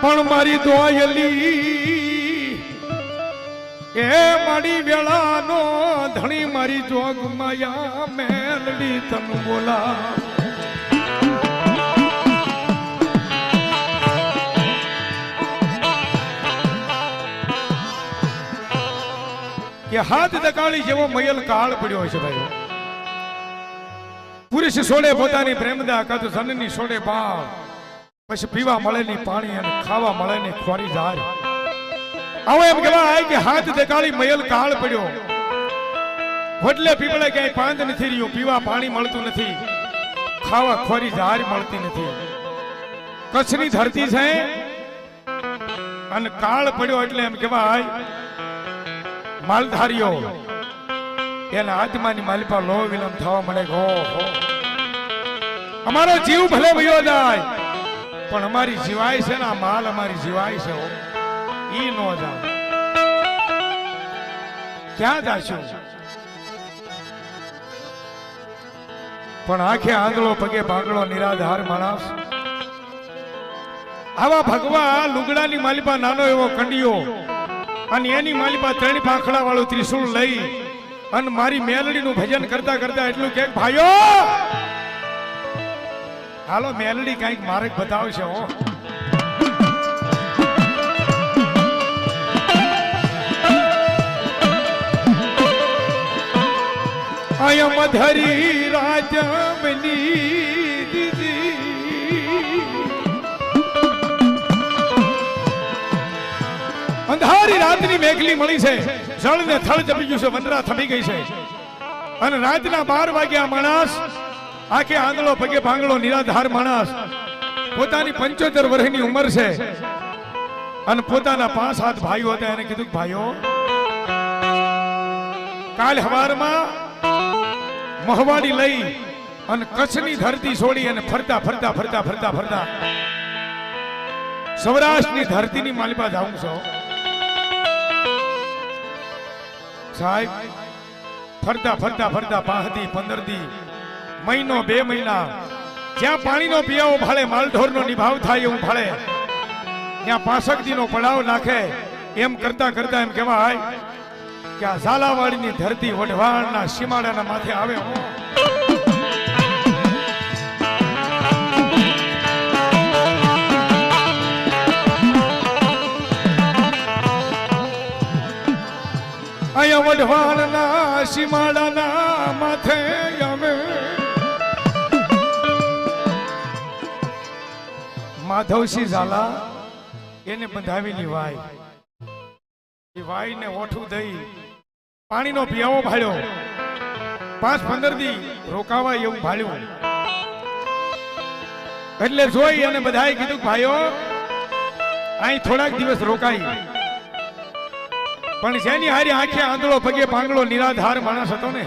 પણ મારી દોયલી એ મારી વેળાનો ધણી મારી જોગ માયા મેલડી તન બોલા. કે હાથ દકાળી જેવો મયલ કાળ પડ્યો છે ભાઈ પુરુષ છોડે પોતાની પ્રેમદા કદ ધનની છોડે ભાવ પછી પીવા મળે ની પાણી અને ખાવા મળે ની ખોરી જાય. આવો એમ કહેવાય કે હાથ દકાળી મયલ કાળ પડ્યો. વડલે પીપળે ક્યાંય પાંદ નથી રહ્યું, પીવા પાણી મળતું નથી. ખાવા ખોરી ઝાર મળતી નથી. કચ્છની ધરતી છે અને કાળ પડ્યો એટલે એમ કહેવાય માલધારીઓ, એના આત્માની માલિપા લો વિલંબ થવા મળે ગો હો. અમારો જીવ ભલે ભયો જાય, પણ અમારી જીવાય છે ને, આ માલ અમારી જીવાય છે. ઈ નો જાય ક્યાં જાશો? પણ આખે આંગળો, પગે ભાગળો, નિરાધાર માણસ. આવા ભગવા લુગડાની માલિપા નાનો એવો કંડિયો અને એની માલિપા ત્રણ પાંખડા વાળું ત્રિશુળ લઈ અને મારી મેલડીનું ભજન કરતા કરતા એટલું કે, ભાઈઓ હાલો, મેલડી કંઈક મારે બતાવશે, હો. આય મધરી રાજમની અંધારી રાતની મેઘલી મળી છે. જળ ને થળ જપી ગયું છે, વનરા થમી ગઈ છે. અને રાતના બાર વાગ્યા માણસ આખે આંગળો પગે ભાંગળો નિરાધાર માણસ. પોતાની પંચોતેર વર્ષની ઉંમર છે. અને પોતાના પાંચ સાત ભાઈઓ હતા, એને કીધું ભાઈઓ, કાલ હવારમાં મહવાડી લઈ અને કચ્છની ધરતી છોડી અને ફરતા ફરતા ફરતા ફરતા ફરતા સૌરાષ્ટ્રની ધરતીની માલિપા જાઉં છો. સાહેબ, ફરતા ફરતા ફરતા પાંચ પંદર દી મહિનો, બે મહિના. જ્યાં પાણીનો પિયાવો ભાળે, માલઢોરનો નિભાવ થાય એવું ભાળે. ત્યાં પાસકજીનો પડાવ નાખે. એમ કરતા કરતા એમ કહેવાય કે આ ઝાલાવાડીની ધરતી વઢવાણના સીમાડાના માથે આવે હું. અહીંયા વઢવાણના સીમાડાના માથે માધવસિંહ ઝાલા એને બંધાવેલી વાય એ વાયને ઓઠું દઈ પાણીનો પિયાવો ભાળ્યો. પાંચ પંદર દી રોકાવાય એવું ભાળ્યું. એટલે જોઈ અને બધાએ કીધું ભાઈઓ, અહીં થોડાક દિવસ રોકાઈ. પણ જેની હારી આંખે આંધળો પગે પાંગળો નિરાધાર માણસ હતો ને?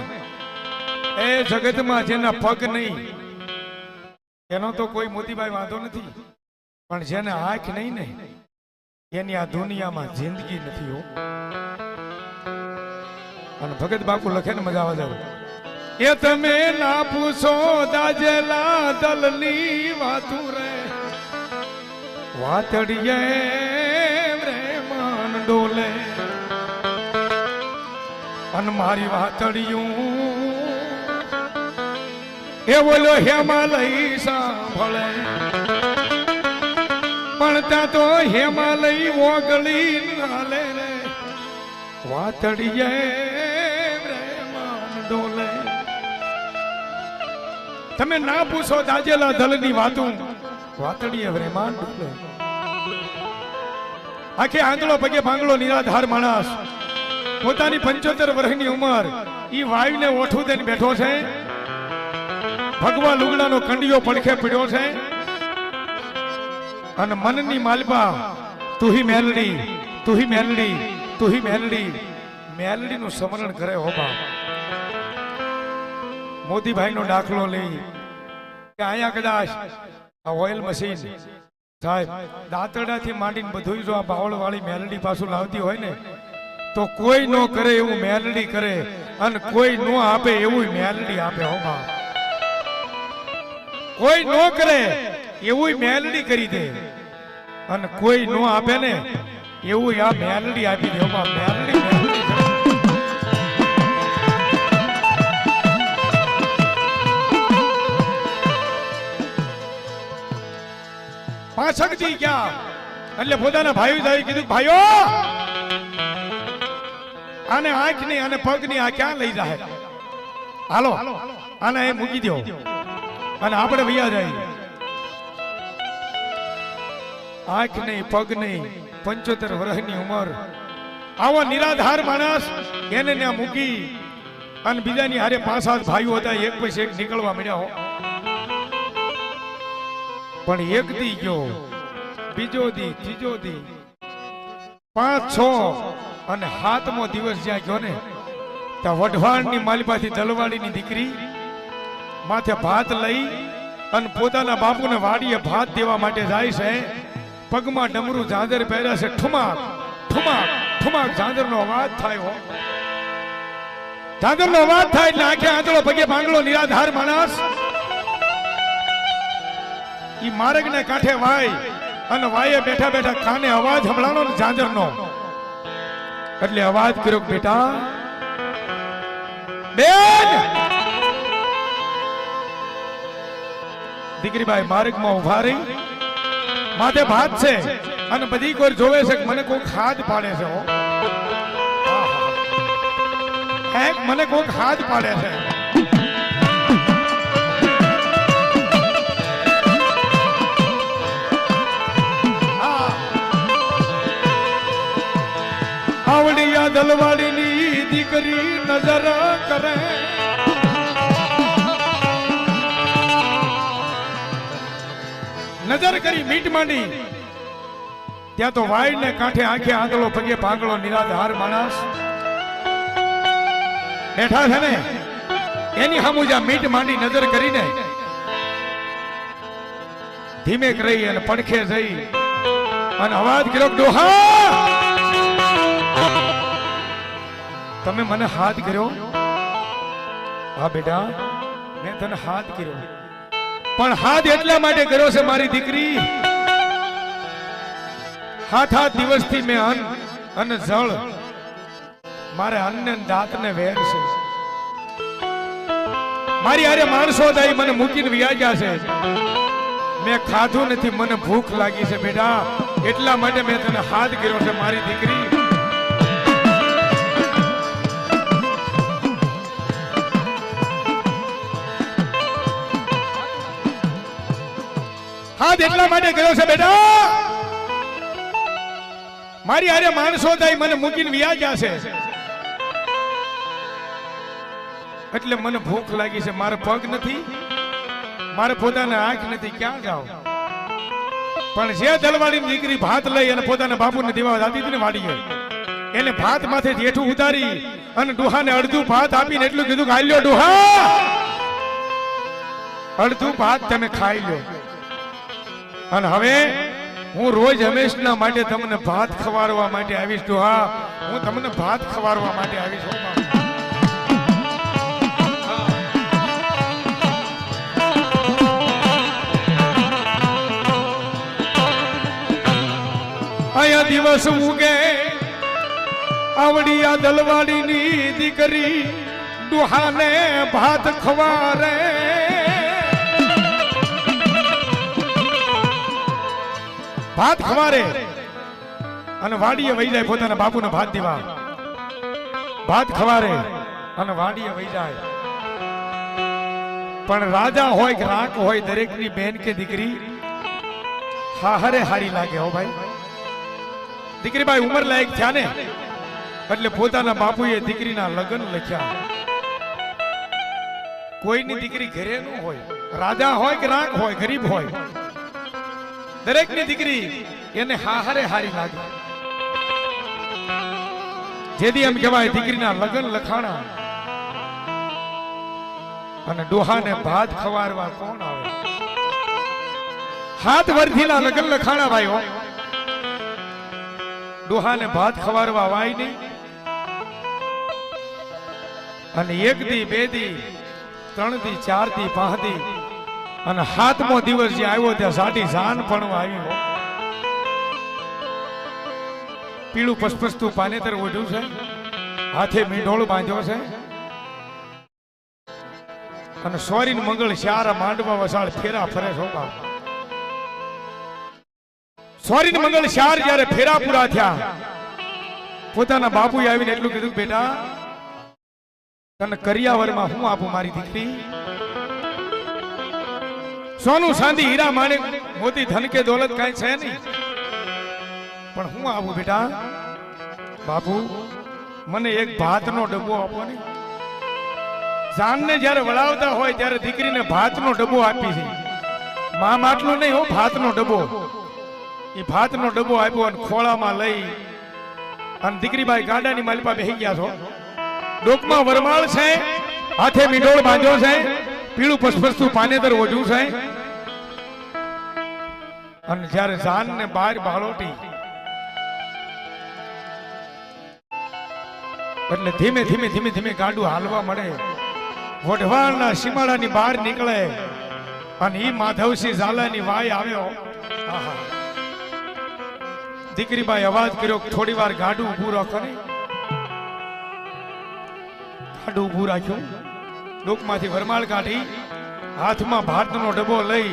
એ જગતમાં જેના પગ નહીં, એનો તો કોઈ મોતીભાઈ વાંધો નથી. પણ જેને આંખ નહીં ને, એની આ દુનિયામાં જિંદગી નથી હો. અને ભગત બાપુ લખે ને મજા આવે એ તમે ના પૂછો, દાજેલા દલની વાતું રે. વાતડીએ રે માન ડોલે. અને મારી વાતડિયું એ બોલો હિમાલય સાંભળે. ત્યાં તો હિમાલય ઓગળી હાલે રે. વાતડીએ તમે ના પૂછો દાજેલા દલની વાતું. વાતડીએ રે ડોલે. આખે આંગળો પગે ભાંગળો નિરાધાર માણસ. પોતાની પંચોતેર વર્ષની ઉંમર. ઈ વાયુને ઓઠું દઈને બેઠો છે. ભગવા લુગડાનો કંડિયો પડખે પીડ્યો છે. અને મનની માલપા તુહી મેલડી તુહી મેલડી તુહી મેલડી. મેલડીનું સ્મરણ કરે હો બાપ. મોતીભાઈનો દાખલો લઈ. કે અહીંયા કદાચ આ ઓઇલ મશીન, સાહેબ દાંતડાથી માંડીને બધું જો આ બાવળ વાળી મેલડી પાછું લાવતી હોય ને, તો કોઈ નો કરે એવું મેલડી કરે અને કોઈ નો આપે એવું મેલડી આપે હો કોઈ નો કરે એવું મેલડી કરી દે. અને કોઈ નો આપે ને, એવું આ મેલડી આપી દે મેલડી કરે. એટલે પોતાના ભાઈ ભાઈ કીધું, ભાઈઓ, આને આંખની અને પગની આ ક્યાં લઈ જાય? હાલો, આને એ મૂકી દો અને આપણે ભૈયા જાય આંખ નહીં પગ નહીં પંચોતેર વર્ષની ઉંમર. આવો નિરાધાર માણસ એને ત્યાં મૂકી અને બીજાની હારે પાંચ સાત ભાઈઓ હતા, એક પછી એક નીકળવા મળ્યા પણ એક દી ગયો, બીજો દી, ત્રીજો દી. પાંચ, છ અને સાતમો દિવસ જ્યાં ગયો ને, ત્યાં વઢવાણની માલિપાથી દલવાડીની દીકરી માથે ભાત લઈ અને પોતાના બાપુને વાડીએ ભાત દેવા માટે જાય છે. પગમાં ડમરું ઝાંઝર પહેર્યા છે. ઠુમાક ઠુમાક ઠુમાક ઝાંઝરનો અવાજ થાય હો. ઝાંઝરનો અવાજ થાય એટલે આંખે આંચળો, પગે ભાંગળો નિરાધાર માણસ. ઈ માર્ગને કાંઠે વાય અને વાયે બેઠા બેઠા કાને અવાજ સંભળાણો ને ઝાંઝરનો. એટલે અવાજ કર્યો બેટા, બેન! દીકરીભાઈ માર્ગમાં ઊભા રહી. માથે ભાત છે. અને બધી કોઈ જોવે છે મને કોઈક હાથ પાડે છે મને કોઈક હાથ પાડે છે. આવડિયા દલવાડીની દીકરી નજર નજર કરી મીટ માંડી. ત્યાં તો વાઈડ ને કાંઠે આંખે આંગળો પગે પાંગળો નિરાધાર માણસ. બેઠા છે ને? એની સામુ જ્યાં મીટ માંડી નજર કરીને ધીમે રહી અને પડખે જઈ અને અવાજ કર્યો ડોહા! તમે મને હાથ કર્યો? હા બેટા, મેં તને હાથ કર્યો. પણ હાથ એટલા માટે કર્યો છે મારી દીકરી. હાથ હાથ દિવસથી મેં અન્ન અને જળ મારે અન્ન ને વેર છે. મારી આરે માણસો દાઈ મને મૂકીને વ્યાજ્યા છે. મેં ખાધું નથી, મને ભૂખ લાગી છે બેટા. એટલા માટે મેં તને હાથ કર્યો છે મારી દીકરી. હાથ એટલા માટે ગયો છે, બેટા. મારી હારે માણસો થાય, મને મૂકીને વ્યાજ્યા છે એટલે મને ભૂખ લાગી છે, મારે પગ નથી, મારે પોતાને આંખ નથી, ક્યાં જાઓ પણ જે દલવાડી દીકરી ભાત લઈ અને પોતાના બાપુને દીવા જાતી હતી ને વાડીએ, એને ભાત માથે જેઠું ઉતારી અને ડુહાને અડધું ભાત આપીને એટલું કીધું કે હાલ્યો ડુહા. અડધું ભાત તમે ખાઈ લો. અને હવે હું રોજ હંમેશના માટે તમને ભાત ખવારવા માટે આવીશ ડોહા હું તમને ભાત ખવારવા માટે આવીશ હો. અહીંયા દિવસ ઉગે, આવડી આ દલવાડીની દીકરી ડોહાને ભાત ખવારે ભાત ખવારે અને વાડીએ વહી જાય પોતાના બાપુને ભાત દેવા. ભાત ખવારે અને વાડીએ વહી જાય. પણ રાજા હોય કે રાક હોય દરેકની બેન કે દીકરી હાહરે હારી લાગે હો ભાઈ. દીકરી ભાઈ ઉંમર લાયક થયા ને? એટલે પોતાના બાપુએ દીકરીના લગ્ન લખ્યા. કોઈની દીકરી ઘરે ન હોય રાજા હોય કે રાક હોય ગરીબ હોય દરેકની દીકરી એને હાહરે હારી લાગે. જેથી એમ કહેવાય દીકરીના લગ્ન લખાણા અને ડોહાને ભાત ખવારવા કોણ આવે? હાથ વર્ધીના લગ્ન લખાણા ભાઈઓ, ડોહાને ભાત ખવારવા વાય નહીં. અને એક દી, બે દી, ત્રણ દી, ચાર દી, પાંચ દી અને હાથમો દિવસ જે આવ્યો ત્યાં સાડી સાન પણ આવ્યું પીળું પસપસતું પાનેતર ઓઢ્યું છે. હાથે મીંઢોળ બાંધ્યો છે. અને સોરીન મંગળ શાર માંડવા વસાળ ફેરા ફરે શોભા સોરીન મંગળ શાર જ્યારે ફેરા પૂરા થયા. પોતાના બાપુએ આવીને એટલું કીધું બેટા તને કરિયાવરમાં હું આપું મારી દીકરી? સોનું સાંધી હીરા માણેક મોતી ધન કે દોલત કાંઈ છે નહીં. પણ હું આવું બેટા? બાપુ, મને એક ભાતનો ડબ્બો આપો ને. જાનને જ્યારે વળાવતા હોય ત્યારે દીકરીને ભાતનો ડબ્બો આપી છે. મા માટલો નહીં હો, ભાતનો ડબ્બો. એ ભાતનો ડબ્બો આપ્યો અને ખોળામાં લઈ અને દીકરીભાઈ ગાડાની માલિપા બેહી ગયા છો. ડોકમાં વરમાળ છે, હાથે મીંડોળ બાંધ્યો છે. પીળું પસપસતું પાનેતર ઓઢ્યું છે. અને જ્યારે જાન ને બહાર બાળોટી, એટલે ધીમે ધીમે ધીમે ધીમે ગાડું હાલવા મળે. વઢવાણના સીમાડાની બહાર નીકળે અને ઈ માધવસિંહ ઝાલાની વાય આવ્યો. આહા. દીકરીબાઈ અવાજ કર્યો થોડી વાર ગાડું ઊભું રાખો ને. ગાડું ઊભું રાખ્યું. ડોકમાંથી વરમાળ કાઢી, હાથમાં ભાતનો ડબ્બો લઈ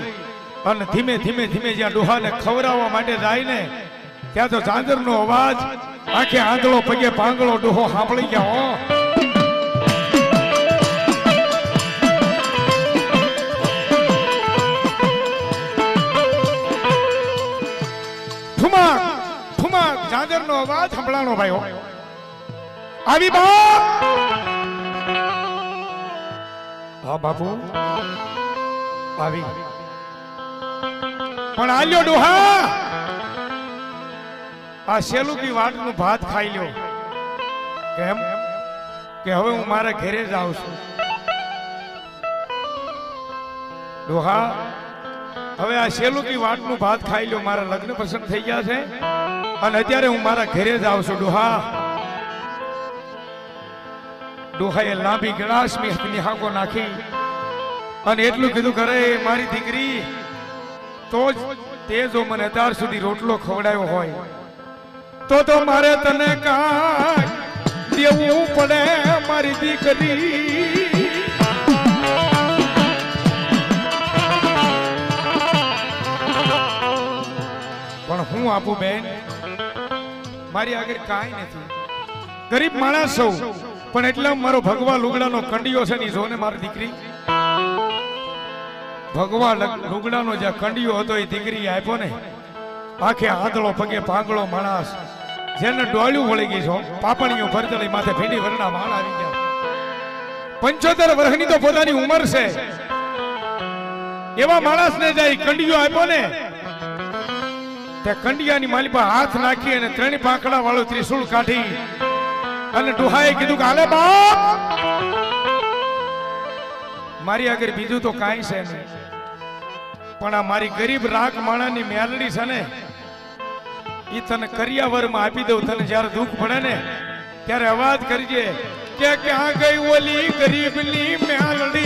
અને ધીમે ધીમે ધીમે જ્યાં ડોહાને ખવડાવવા માટે જાય ને ત્યાં તો ઝાંઝરનો અવાજ, આખે આંધળો પગે પાંગળો ડોહો સાંભળી ગયા, હો. ઝાંઝર નો અવાજ, સંભળાણો ભાઈઓ. આવી બાપ! હા, બાપુ. આવી. પણ આલ્યો ડોહા. આ શેલુકી વાટનું ભાત ખાઈ લ્યો. કેમ? કે હવે હું મારા ઘરે જ આવું છું. ડોહા, હવે આ શેલુકી વાટનું ભાત ખાઈ લ્યો. મારા લગ્ન પસંદ થઈ ગયા છે. અને અત્યારે હું મારા ઘરે જ આવું છું. ડોહા ડોહાએ લાંબી ગળાશની નિહાકો નાખી અને એટલું કીધું કરે મારી દીકરી, તો જ તે જો મને અત્યાર સુધી રોટલો ખવડાયો હોય, તો તો મારે તને કાંઈ દેવું પડે મારી દીકરી. પણ હું આપું બેન, મારી આગળ કાંઈ નથી. ગરીબ માણસ સૌ પણ એટલા મારો ભગવા લુગડાનો કંડિયો છે ને જોને મારી દીકરી. ભગવા લુગડાનો જે કંડિયો હતો એ દીકરી આપ્યો ને, આખે આંધળો પગે પાંગળો માણસ, જેને ડોળ્યું વળી ગઈ છો પાપણીઓ ભરતળી માથે ભીંડી વરણા માળ આવી ગયા. પંચોતેર વર્ષની તો પોતાની ઉંમર છે. એવા માણસને જાય કંડિયો આપ્યો ને, તે કંડિયાની માલી હાથ નાખી અને ત્રણ પાંખડા વાળું ત્રિશુળ કાઢી અને ડોહાએ કીધું કે બાપ. મારી આગળ બીજું તો કાંઈ છે નહીં. પણ આ મારી ગરીબ રાગ માણાની મેલડી છે ને એ તને કરિયાવરમાં આપી દઉં, તને જ્યારે દુઃખ પડે ને, ત્યારે અવાજ કરજે, કે ક્યાં ગઈ ઓલી ગરીબની મેલડી?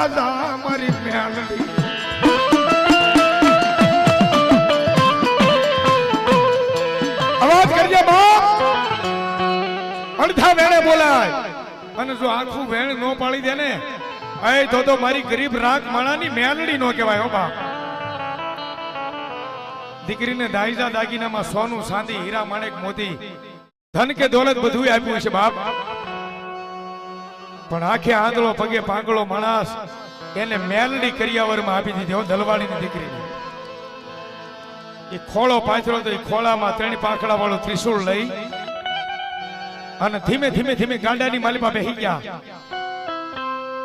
રાજા મારી મેલડી. અવાજ કરજે બાપ. અડધા વેણે બોલાય. અને જો આખું વેણ નો પાડી દે ને એ તો તો મારી ગરીબ રાખ માણાની મેલડી નો કહેવાય હો બાપ. દીકરીને દાઈજા દાગીનામાં સોનું ચાંદી હીરા, માણેક, મોતી, ધન કે દોલત બધું આપ્યું છે બાપ. પણ આખે આંધળો પગે પાંગળો માણસ એને મેલડી કરિયાવરમાં આપી દીધી. હો દલવાડીની દીકરીને. એ ખોળો પાછળ તો એ ખોળામાં ત્રણ પાંખડા વાળો ત્રિશુળ લઈ અને ધીમે ધીમે ધીમે ગાંડાની માલિમાં બેહી ગયા.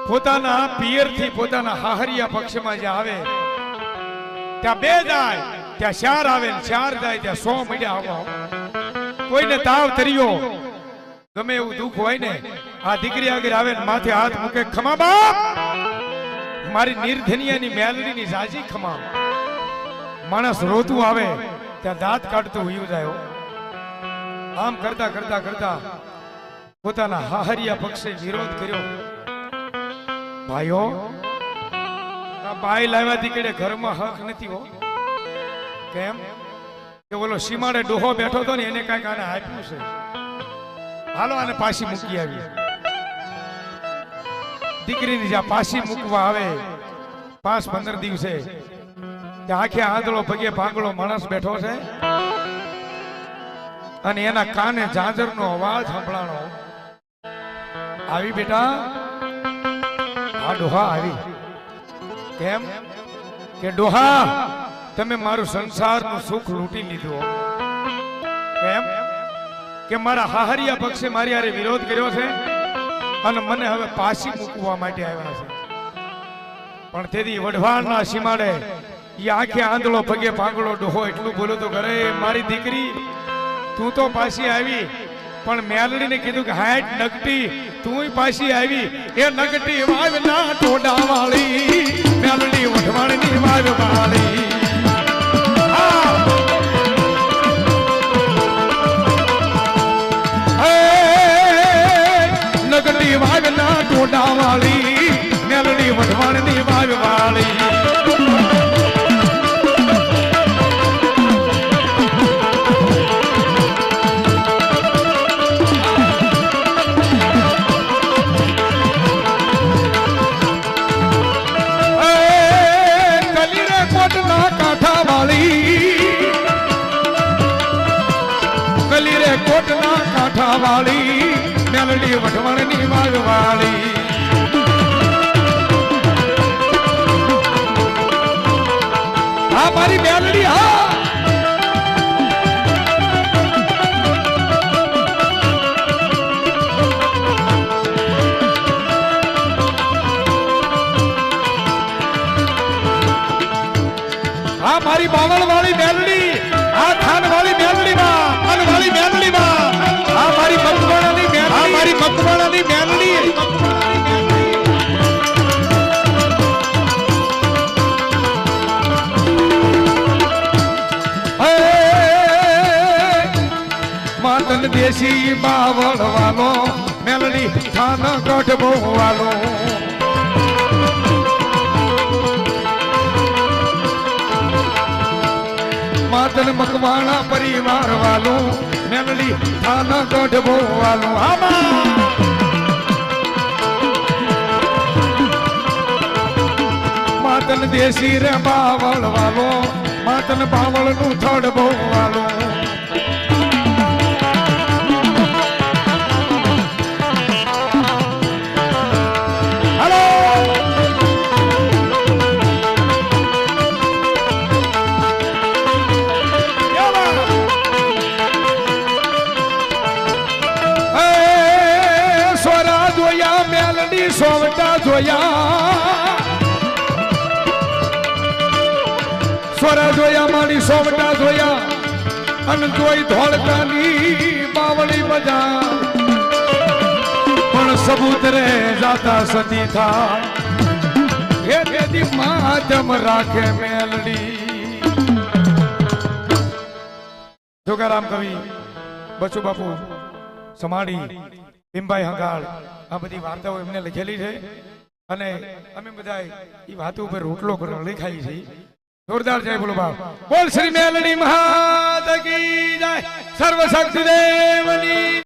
પોતાના પિયરથી પોતાના હાહરિયા પક્ષમાં જે આવે, ત્યાં બે જાય ત્યાં ચાર આવે ને ચાર જાય ત્યાં સો મળ્યા આવો. કોઈને તાવ તર્યો, ગમે એવું દુઃખ હોય ને આ દીકરી આગળ આવે માથે હાથ મૂકે, ખમા બાપ! મારી નિર્ધનિયાની મેલડીની જાજી ખમા. માણસ રોતું આવે, ત્યાં દાંત કાઢતું હુયું જાય આમ કરતા કરતા કરતા પોતાના હાહરિયા પક્ષે વિરોધ કર્યો. ભાઈઓ, આ બાઈ લાવ્યા દીકડે ઘરમાં હક નથી હો. કેમ? કે ઓલો સીમાડે ડોહો બેઠો હતો ને, એને કાંઈક આને આપ્યું છે. હાલો આને પાછી મૂકી આવી દીકરીની જ્યાં પાછી મૂકવા આવે, પાંચ પંદર દિવસે આખે આંધળો પગે ભાંગળો માણસ બેઠો છે. અને એના કાને ઝાંઝરનો અવાજ સંભળાણો. આવી બેટા, આ ડોહા આવી. કેમ? કે ડોહા, તમે મારું સંસારનું સુખ લૂંટી લીધું કેમ? કે મારા હાહરિયા પક્ષે મારી આરે વિરોધ કર્યો છે? અને મને હવે પાછી મૂકવા માટે આવ્યા છે. પણ તેથી વઢવાણના સીમાડે એ આંખે આંધળો પગે પાંગળો ડોહો એટલું બોલ્યો તો ઘરે મારી દીકરી, તું તો પાછી આવી. પણ મેલડીને કીધું કે, હાટ, નગટી તું પાછી આવી. એ નગટી વાવના ટોડા વાળી મેલડી વઢવાણની વાવ વાળી એ વાવ ના ટોડા વાળી મેલડી વઢવાણની વાવ વાળી કોટના કાંઠા વાળી મેલડી વઢવાણની વાવ વાળી હા, મારી બેલડી, હા. હા, મારી બાવળ વાળી મેલડી આ થાન વાળી મેલડી માં વાળી મેલડી માં આ મારી આ મારી મકવાણાની મેલડી માતન દેશી બાવળ વાલો મેલડી થાન ગઢ બહુ વાલો માતન મકવાણા પરિવાર વાલું મેલડી થાના ગઢબો વાલું આમાં માતન દેશી રે બાવળ વાલો માતન બાવળનું થડ બહુ જોયા સ્વરા જોયા મારી સોમટા જોયા. અને જોઈ ધોળકાની બાવળી મજા પણ સબૂતરે જાતા સતી થા હે દેદી માધ્યમ રાખે મેલડી. જોગારામ કવિ, બચુ બાપુ, સમાડી, ભીમભાઈ હંગાળ, આ બધી વાર્તાઓ એમને લખેલી છે. અને અમે બધા એ વાતો ઉપર રોટલો કરો છે જોરદાર જય બોલો બાપ. બોલ શ્રી મેલડી મહાદ કી જય. સર્વ શક્તિ દેવની